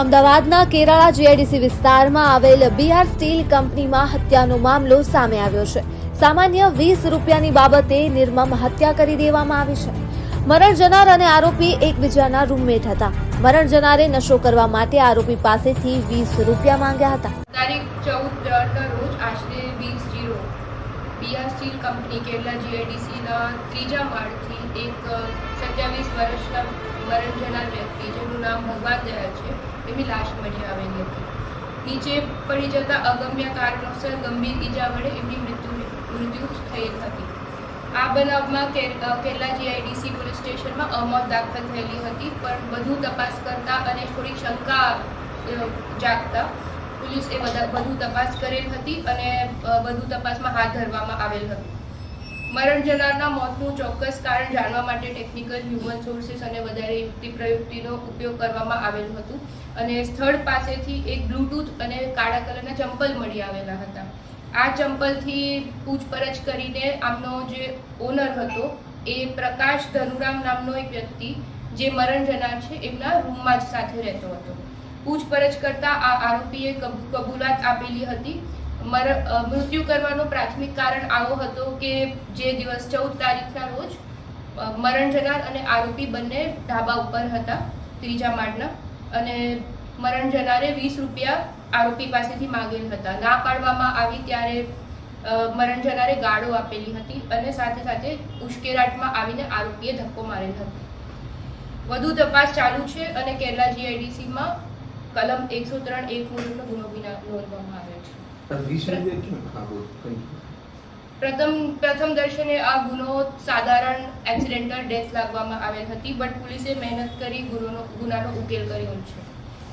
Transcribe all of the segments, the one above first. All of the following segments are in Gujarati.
અમદાવાદના કેરાળા જીઆઈડીસી વિસ્તારમાં આવેલ બિહાર સ્ટીલ કંપનીમાં હત્યાનો મામલો સામે આવ્યો છે. સામાન્ય વીસ રૂપિયાની બાબતે નિર્મમ હત્યા કરી દેવામાં આવી છે. મરણ જનાર અને આરોપી એકબીજાના રૂમમેટ હતા. મરણ જનારે નશો કરવા માટે આરોપી પાસેથી વીસ રૂપિયા માંગ્યા હતા. તારીખ ચૌદ ત્રણના રોજ આશરે વીસ zero Bihar steel company Kerala જીઆઈડીસીના ત્રીજા માળથી એક સત્યાવીસ વર્ષના મરણ જનાર વ્યક્તિ, જેનું નામ ભગવાન દયાળ છે એમની લાશ મળી આવેલી હતી. નીચે પડી જતા અગમ્ય કારણોસર ગંભીર ઈજા વડે એમની મૃત્યુ મૃત્યુ થયેલ હતી. આ બનાવમાં કેરલા જીઆઈડીસી પોલીસ સ્ટેશનમાં અમોત દાખલ થયેલી હતી, પણ વધુ તપાસ કરતા અને થોડી શંકા જાગતા પોલીસે એ વધુ તપાસ કરેલ હતી અને વધુ તપાસમાં હાથ ધરવામાં આવેલ હતું. મરણ જનારના મોતનું ચોક્કસ કારણ જાણવા માટે ટેકનિકલ હ્યુમન સોર્સિસ અને વધારે યુક્તિ પ્રયુક્તિનો ઉપયોગ કરવામાં આવેલું હતું અને સ્થળ પાસેથી એક બ્લૂટૂથ અને કાળા કલરના ચંપલ મળી આવેલા હતા. આ ચંપલથી પૂછપરછ કરીને આમનો જે ઓનર હતો, એ પ્રકાશ ધનુરામ નામનો એક વ્યક્તિ, જે મરણ જનાર છે, એમના રૂમમાં જ સાથે રહેતો હતો. પૂછપરછ કરતા આ આરોપીએ કબ- કબૂલાત આપેલી હતી મૃત્યુ કરવાનું પ્રાથમિક કારણ આવો હતો કે જે દિવસ ચૌદ તારીખના રોજ મરણ જનાર અને આરોપી બંને ઢાબા ઉપર હતા, ત્રીજા માળના. અને મરણ જનારે વીસ રૂપિયા આરોપી પાસેથી માંગેલ હતા. ના પાડવામાં આવી ત્યારે મરણ જનારે ગાળો આપેલી હતી અને સાથે સાથે ઉશ્કેરાટમાં આવીને આરોપીએ ધક્કો મારેલ હતો. વધુ તપાસ ચાલુ છે અને કેરલા જીઆઈડીસીમાં કલમ એકસો ત્રણ એક મુજબનો ગુનો બી પ્રથમ પ્રથમ દર્શને આ ગુનો સાધારણ એક્સિડેન્ટલ ડેથ લાગવામાં આવેલ હતી બટ પોલીસે મહેનત કરી ગુનો ગુનાનો ઉકેલ કર્યો છે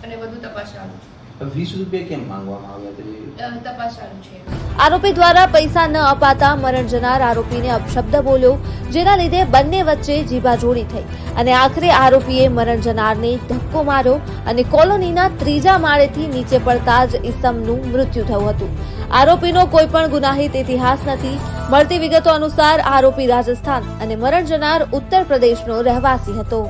અને વધુ તપાસ ચાલુ છે. વીસ રૂપિયા કેમ માંગવામાં આવ્યા તપાસ ચાલુ છે. આરોપી દ્વારા પૈસા ન અપાતા મરણ જનાર આરોપીને અપશબ્દ બોલ્યો જેના લીધે બંને વચ્ચે જીબાજોડી થઈ. અને આખરે આરોપીએ મરણ જનારને ધક્કો માર્યો અને કોલોનીના ત્રીજા માળેથી નીચે પડતા જ ઇસમનું મૃત્યુ થયું હતું. આરોપીનો કોઈ પણ ગુનાહિત ઇતિહાસ નથી. મળતી વિગતો અનુસાર આરોપી રાજસ્થાન અને મરણ જનાર ઉત્તર પ્રદેશનો રહેવાસી હતો.